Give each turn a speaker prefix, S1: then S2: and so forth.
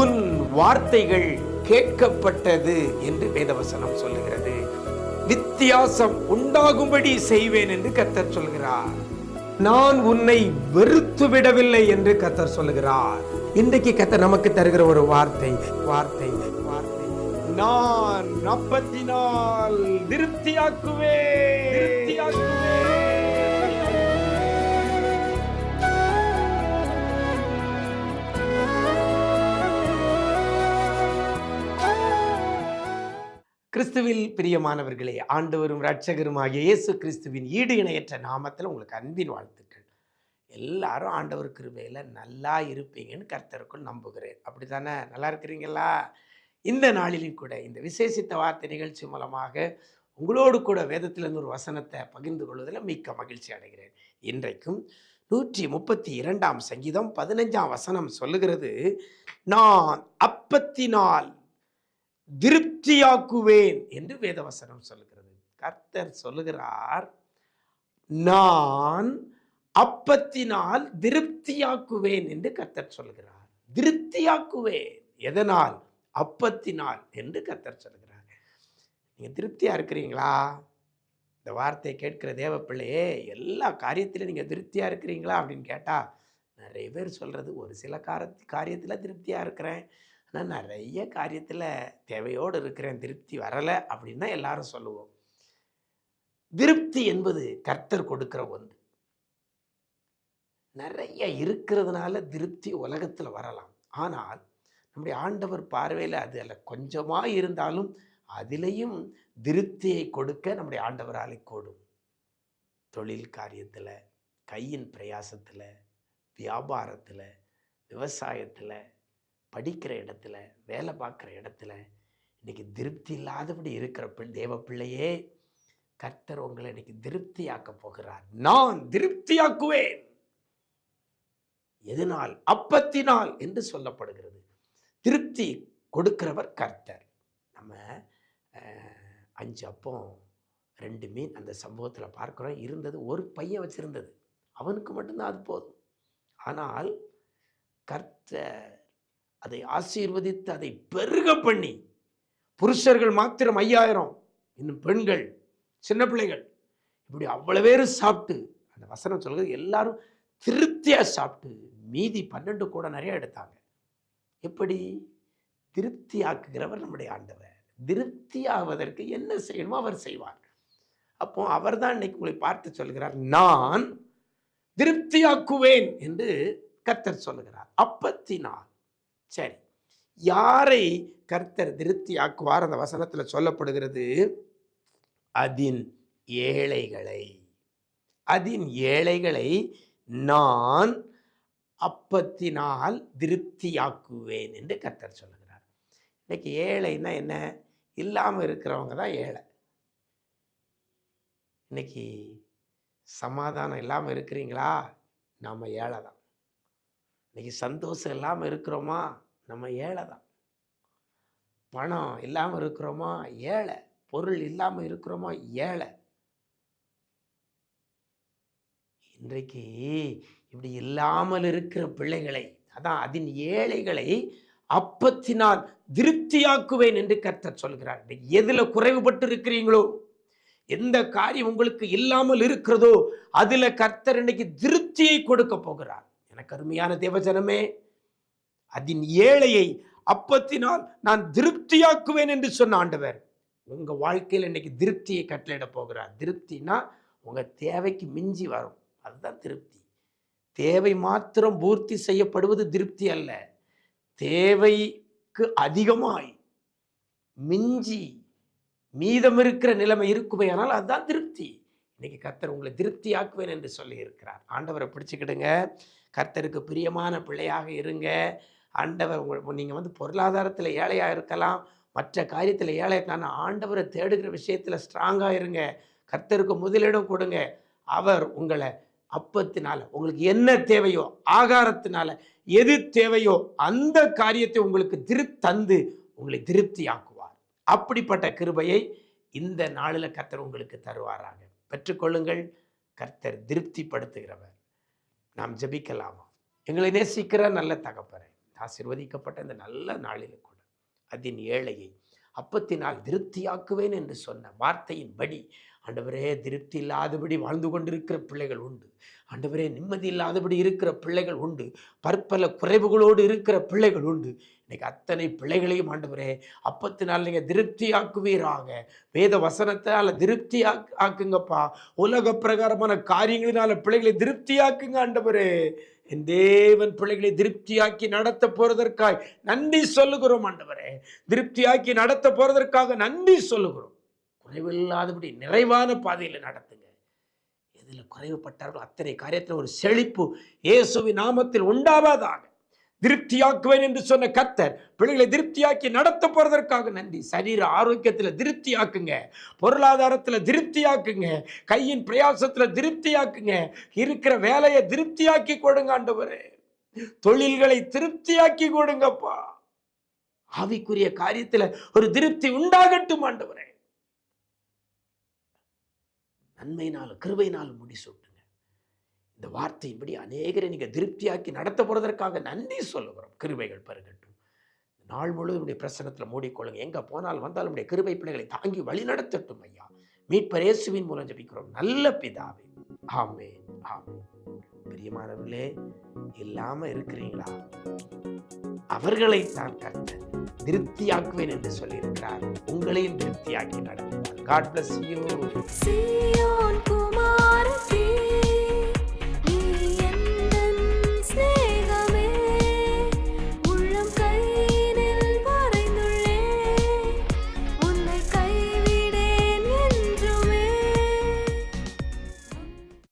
S1: உன் வார்த்தைகள் கேட்கப்பட்டது என்று வேதவசனம் சொல்லுகிறது. வித்தியாசம் உண்டாகும்படி செய்வேன் என்று கத்தர் சொல்கிறார். நான் உன்னை வெறுத்து விடவில்லை என்று கத்தர் சொல்லுகிறார். இன்றைக்கு கத்தர் நமக்கு தருகிற ஒரு வார்த்தை வார்த்தை வார்த்தை. நான் அப்பத்தினால் திருப்தியாக்குவே திருப்தியாக்குவே கிறிஸ்துவில் பிரியமானவர்களே ஆண்டவரும் இரட்சகருமாகிய இயேசு கிறிஸ்துவின் ஈடு இணையற்ற நாமத்தில் உங்களுக்கு அன்பின் வாழ்த்துக்கள். எல்லாரும் ஆண்டவர் கிருபையில் நல்லா இருப்பீங்கன்னு கர்த்தருக்குள் நம்புகிறேன். அப்படி தானே நல்லா இருக்கிறீங்களா? இந்த நாளிலும் கூட இந்த விசேஷித்த வார்த்தை நிகழ்ச்சி மூலமாக உங்களோடு கூட வேதத்திலிருந்து ஒரு வசனத்தை பகிர்ந்து கொள்வதில் மிக்க மகிழ்ச்சி அடைகிறேன். இன்றைக்கும் நூற்றி முப்பத்தி இரண்டாம் சங்கீதம் பதினஞ்சாம் வசனம் சொல்லுகிறது நான் அப்பத்தினால் திருப்தியாக்குவேன் என்று வேதவசனம் சொல்லுகிறது. கர்த்தர் சொல்லுகிறார் நான் அப்பத்தினால் திருப்தியாக்குவேன் என்று கர்த்தர் சொல்லுகிறார். திருப்தியாக்குவேன். எதனால்? அப்பத்தினால் என்று கர்த்தர் சொல்கிறார் நீங்கள் திருப்தியாக இருக்கிறீங்களா? இந்த வார்த்தையை கேட்கிற தேவ பிள்ளையே எல்லா காரியத்திலும் நீங்கள் திருப்தியாக இருக்கிறீங்களா அப்படின்னு கேட்டால் நிறைய பேர் சொல்கிறது ஒரு சில கார காரியத்தில் திருப்தியாக இருக்கிறேன். ஆனால் நிறைய காரியத்தில் தேவையோடு இருக்கிறேன் திருப்தி வரலை அப்படின்னு தான் எல்லாரும் சொல்லுவோம். திருப்தி என்பது கர்த்தர் கொடுக்கிற ஒன்று. நிறைய இருக்கிறதுனால திருப்தி உலகத்தில் வரலாம். ஆனால் நம்முடைய ஆண்டவர் பார்வையில் அது அல்ல. கொஞ்சமாக இருந்தாலும் அதிலையும் திருப்தியை கொடுக்க நம்முடைய ஆண்டவராலே கூடும். தொழில் காரியத்தில் கையின் பிரயாசத்தில் வியாபாரத்தில் விவசாயத்தில் படிக்கிற இடத்துல வேலை பார்க்குற இடத்துல இன்னைக்கு திருப்தி இல்லாதபடி இருக்கிற பிள் தேவ பிள்ளையே கர்த்தர் உங்களை இன்னைக்கு திருப்தியாக்க போகிறார். நான் திருப்தியாக்குவேன். எதனால்? அப்பத்தினால் என்று சொல்லப்படுகிறது. திருப்தி கொடுக்கிறவர் கர்த்தர். நம்ம அஞ்சு அப்பம் ரெண்டு மீன் அந்த சம்பவத்தில் பார்க்குறோம். இருந்தது ஒரு பையன் வச்சுருந்தது. அவனுக்கு மட்டும்தான் அது போதும். ஆனால் கர்த்தர் அதை ஆசீர்வதித்து அதை பெருக பண்ணி புருஷர்கள் மாத்திரம் ஐயாயிரம் இன்னும் பெண்கள் சின்ன பிள்ளைகள் இப்படி அவ்வளோ பேர் சாப்பிட்டு அந்த வசனம் சொல்கிறது எல்லாரும் திருப்தியாக சாப்பிட்டு மீதி பன்னெண்டு கூட நிறைய எடுத்தாங்க. எப்படி? திருப்தி ஆக்குகிறவர் நம்முடைய ஆண்டவர். திருப்தி ஆவதற்கு என்ன செய்யணுமோ அவர் செய்வார். அப்போ அவர் தான் இன்னைக்கு உங்களை பார்த்து சொல்கிறார் நான் திருப்தியாக்குவேன் என்று கத்தர் சொல்லுகிறார். அப்பத்தினால் சரி. யாரை கர்த்தர் திருப்தி ஆக்குவார் அந்த வசனத்தில் சொல்லப்படுகிறது அதின் ஏழைகளை. அதின் ஏழைகளை நான் அப்பத்தினால் திருப்தியாக்குவேன் என்று கர்த்தர் சொல்லுகிறார். இன்னைக்கு ஏழைன்னா என்ன? இல்லாமல் இருக்கிறவங்க தான் ஏழை. இன்னைக்கு சமாதானம் இல்லாமல் இருக்கிறீங்களா? நாம் ஏழை தான் இன்றைக்கி சந்தோஷம் இல்லாமல் இருக்கிறோமா? நம்ம ஏழை தான். பணம் இல்லாமல் இருக்கிறோமா? ஏழை. பொருள் இல்லாமல் இருக்கிறோமா? ஏழை. இன்றைக்கு இப்படி இல்லாமல் இருக்கிற பிள்ளைகளை அதான் அதன் ஏழைகளை அப்பத்தினால் திருப்தியாக்குவேன் என்று கர்த்தர் சொல்கிறார். எதில் குறைவுபட்டு இருக்கிறீங்களோ எந்த காரியம் உங்களுக்கு இல்லாமல் இருக்கிறதோ அதில் கர்த்தர் இன்னைக்கு திருப்தியை கொடுக்க போகிறார். எனக்கு அருமையான தேவஜனமே அதன் ஏழையை அப்பத்தினால் நான் திருப்தியாக்குவேன் என்று சொன்ன ஆண்டவர். உங்கள் வாழ்க்கையில் இன்னைக்கு திருப்தியை கட்டளையிட போகிறார். திருப்தினா உங்கள் தேவைக்கு மிஞ்சி வரும். அதுதான் திருப்தி. தேவை மாத்திரம் பூர்த்தி செய்யப்படுவது திருப்தி அல்ல. தேவைக்கு அதிகமாய் மிஞ்சி மீதம் இருக்கிற நிலைமை இருக்குமே ஆனால் அதுதான் திருப்தி. இன்னைக்கு கத்தர் உங்களை திருப்தி ஆக்குவேன் என்று சொல்லி இருக்கிறார் ஆண்டவரை பிடிச்சிக்கிடுங்க. கர்த்தருக்கு பிரியமான பிள்ளையாக இருங்க. ஆண்டவர் உங்கள் நீங்கள் வந்து பொருளாதாரத்தில் ஏழையாக இருக்கலாம். மற்ற காரியத்தில் ஏழை இருக்கலாம். ஆண்டவரை தேடுகிற விஷயத்தில் ஸ்ட்ராங்காக இருங்க. கர்த்தருக்கு முதலிடம் கொடுங்க. அவர் உங்களை அப்பத்தினால உங்களுக்கு என்ன தேவையோ ஆகாரத்தினால எது தேவையோ அந்த காரியத்தை உங்களுக்கு திரு தந்து உங்களை திருப்தி ஆக்குவார் அப்படிப்பட்ட கிருபையை இந்த நாளில் கர்த்தர் உங்களுக்கு தருவாராங்க பெற்றுக்கொள்ளுங்கள். கர்த்தர் திருப்திப்படுத்துகிறவர். நாம் ஜபிக்கலாம்? எங்களை நேசிக்கிற நல்ல தகப்பரே ஆசிர்வதிக்கப்பட்ட இந்த நல்ல நாளில் கூட அதின் ஏழையை அப்பத்தினால் திருப்தியாக்குவேன் என்று சொன்ன வார்த்தையின்படி ஆண்டவரே திருப்தி இல்லாதபடி வாழ்ந்து கொண்டிருக்கிற பிள்ளைகள் உண்டு. ஆண்டவரே நிம்மதி இல்லாதபடி இருக்கிற பிள்ளைகள் உண்டு. பற்பல குறைவுகளோடு இருக்கிற பிள்ளைகள் உண்டு. இன்னைக்கு அத்தனை பிள்ளைகளையும் ஆண்டவரே அப்பத்தினால் நீங்கள் திருப்தி ஆக்குவீராக வேத வசனத்தால் திருப்தி ஆக்குங்கப்பா. உலக பிரகாரமான காரியங்களினால் பிள்ளைகளை திருப்தி ஆக்குங்க ஆண்டவரே. என் தேவன் பிள்ளைகளை திருப்தியாக்கி நடத்த போறதற்காய் நன்றி சொல்லுகிறோம் ஆண்டவரே. திருப்தியாக்கி நடத்த போறதற்காக நன்றி சொல்லுகிறோம். குறைவில்லாதபடி நிறைவான பாதையில் நடத்துங்க. எதில் குறைவுபட்டார்களோ அத்தனை காரியத்தில் ஒரு செழிப்பு இயேசுவி நாமத்தில் உண்டாவதாக. திருப்தியாக்குவேன் என்று சொன்ன கத்தர் பிள்ளைகளை திருப்தியாக்கி நடத்த போறதற்காக நன்றி. சரீர ஆரோக்கியத்தில் திருப்தியாக்குங்க. பொருளாதாரத்தில் திருப்தியாக்குங்க. கையின் பிரயாசத்தில் திருப்தியாக்குங்க. இருக்கிற வேலையை திருப்தியாக்கி கொடுங்க ஆண்டவரே. தொழில்களை திருப்தியாக்கி கொடுங்கப்பா. ஆவிக்குரிய காரியத்தில் ஒரு திருப்தி உண்டாகட்டும் ஆண்டவரே. நன்மையினாலும் கிருபையினால் முடிசூட்டுங்க இந்த வார்த்தையின்படி அநேகரை நீங்கள் திருப்தியாக்கி நடத்த போறதற்காக நன்றி சொல்லுகிறோம். கிருபைகள் பெருகட்டும். நாள் முழுவதும் உடைய பிரசனத்தில் மூடிக்கொள்ளுங்க. எங்க போனால் வந்தாலும் உடைய கிருபை பிள்ளைகளை தாங்கி வழி நடத்தட்டும் ஐயா. மீட்பர் இயேசுவின் மூலம் ஜெபிக்கிறோம். நல்ல பிதாவே. ஆமே ஆமே பிரியமானவர்களே இல்லாம இருக்கிறீங்களா? அவர்களை தான் கர்த்தர் திருப்தியாக்குவேன் என்று சொல்லியிருக்கிறார். உங்களையும் திருப்தியாக்கி நடத்துவார். God bless
S2: you.